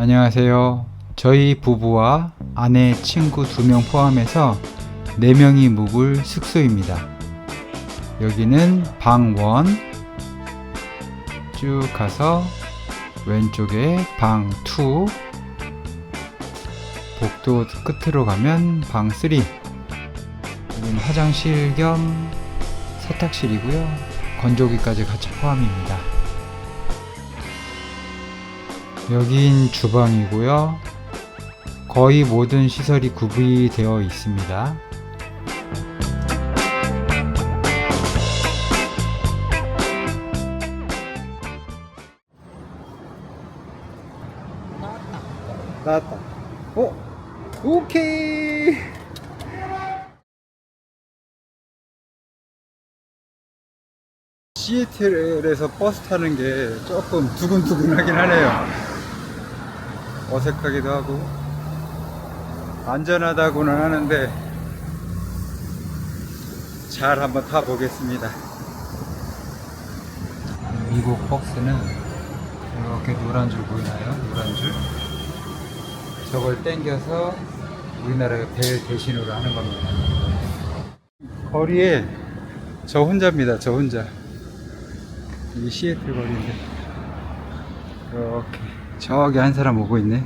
안녕하세요. 저희 부부와 아내, 친구 두 명 포함해서 네 명이 묵을 숙소입니다. 여기는 방 1. 쭉 가서 왼쪽에 방 2. 복도 끝으로 가면 방 3. 여기는 화장실 겸 세탁실이고요. 건조기까지 같이 포함입니다. 여긴 주방이고요. 거의 모든 시설이 구비되어 있습니다. 나왔다. 어? 오케이. 시애틀에서 버스 타는 게 조금 두근두근하긴 하네요. 어색하기도 하고 안전하다고는 하는데 잘 한번 타보겠습니다. 미국 버스는 이렇게 노란 줄 보이나요? 노란 줄. 저걸 땡겨서 우리나라 벨 대신으로 하는 겁니다. 거리에 저 혼자입니다. 저 혼자. 이 시애틀 거리인데 이렇게 저기 한 사람 오고 있네.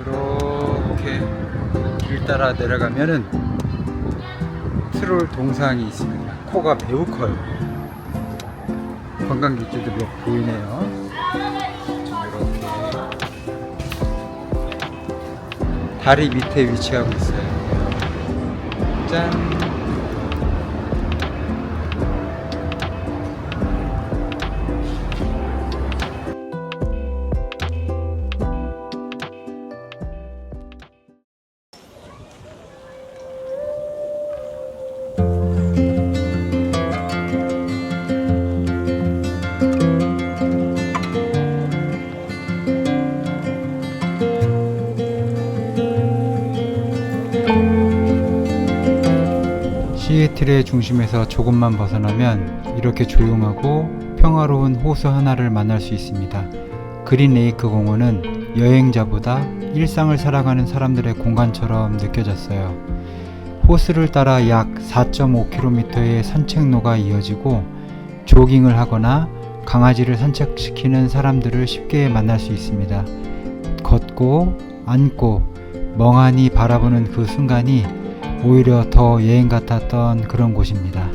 이렇게 길 따라 내려가면은 트롤 동상이 있습니다. 코가 매우 커요. 관광객들도 몇 보이네요. 이렇게 다리 밑에 위치하고 있어요. 짠. 시애틀의 중심에서 조금만 벗어나면 이렇게 조용하고 평화로운 호수 하나를 만날 수 있습니다. 그린 레이크 공원은 여행자보다 일상을 살아가는 사람들의 공간처럼 느껴졌어요. 호수를 따라 약 4.5km의 산책로가 이어지고 조깅을 하거나 강아지를 산책시키는 사람들을 쉽게 만날 수 있습니다. 걷고 앉고 멍하니 바라보는 그 순간이 오히려 더 여행 같았던 그런 곳입니다.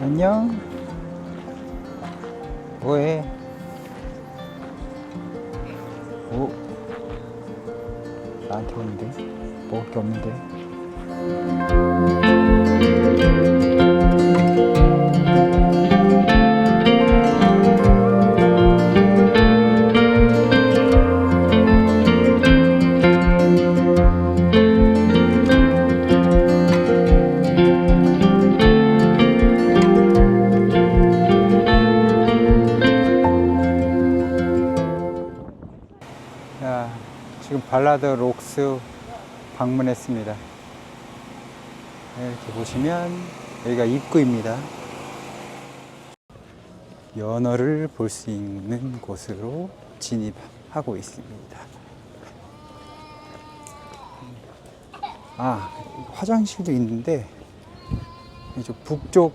안녕. 뭐해? 오. 나한테 오는데? 먹을 게 없는데? 자, 지금 발라드 록스 방문했습니다. 네, 이렇게 보시면 여기가 입구입니다. 연어를 볼 수 있는 곳으로 진입하고 있습니다. 아, 화장실도 있는데 이쪽 북쪽,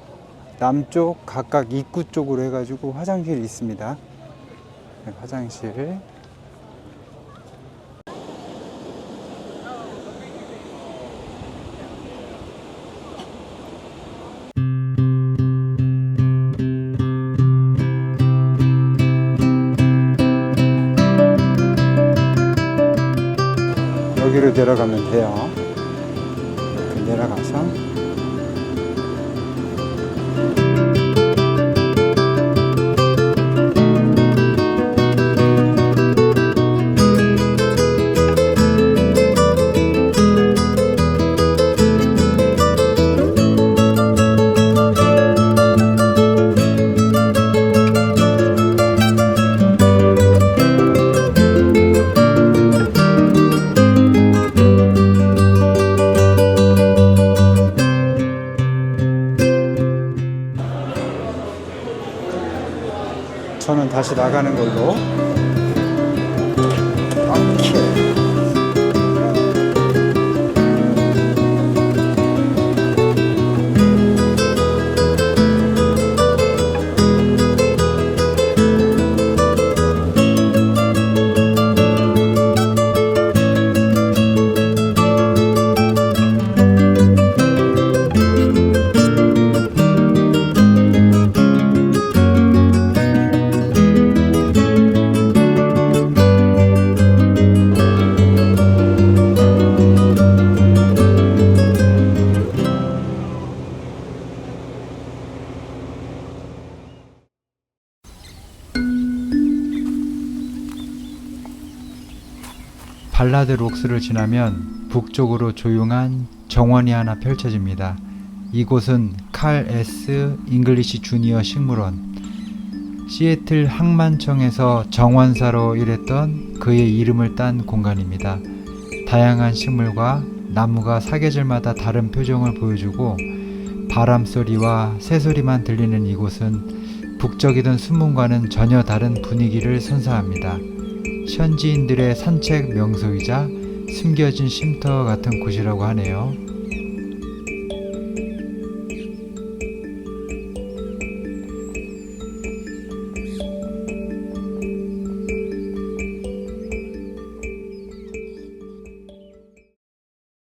남쪽 각각 입구 쪽으로 해가지고 화장실이 있습니다. 네, 화장실. 내려가면 돼요. 나가는 걸로. 오케이. 발라드 록스를 지나면 북쪽으로 조용한 정원이 하나 펼쳐집니다. 이곳은 칼 S 잉글리시 주니어 식물원. 시애틀 항만청에서 정원사로 일했던 그의 이름을 딴 공간입니다. 다양한 식물과 나무가 사계절마다 다른 표정을 보여주고 바람 소리와 새 소리만 들리는 이곳은 북적이던 순문과는 전혀 다른 분위기를 선사합니다. 현지인들의 산책 명소이자 숨겨진 쉼터 같은 곳이라고 하네요.